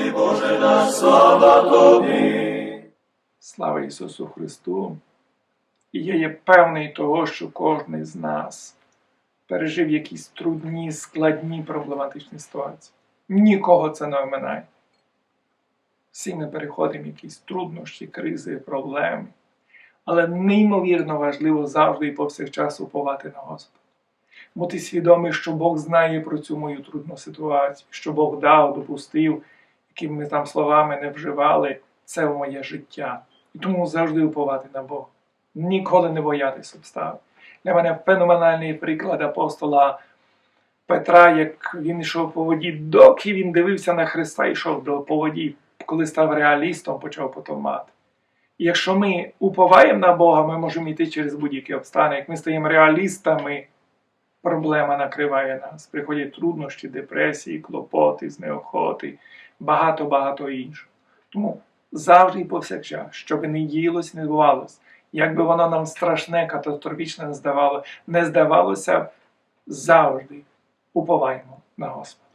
Господи Боже наш, слава Тобі. Слава Ісусу Христу! І я є певний того, що кожен з нас пережив якісь трудні, складні проблематичні ситуації. Нікого це не оминає. Всі ми переходимо якісь труднощі, кризи, проблеми. Але неймовірно важливо завжди і повсякчас уповати на Господа. Бути свідомий, що Бог знає про цю мою трудну ситуацію, що Бог дав, допустив, якими ми там словами не вживали, це моє життя. І тому завжди уповати на Бога. Ніколи не боятись обставин. Для мене феноменальний приклад апостола Петра, як він йшов по воді, доки він дивився на Христа, йшов до по воді, коли став реалістом, почав потім мати. І якщо ми уповаємо на Бога, ми можемо йти через будь-які обставини. Як ми стаємо реалістами, проблема накриває нас. Приходять труднощі, депресії, клопоти, знеохоти, багато-багато іншого. Тому завжди і повсякчас, що би не діялось, не бувалось, як би воно нам страшне, катастрофічне не здавало, не здавалося, завжди уповаємо на Господа.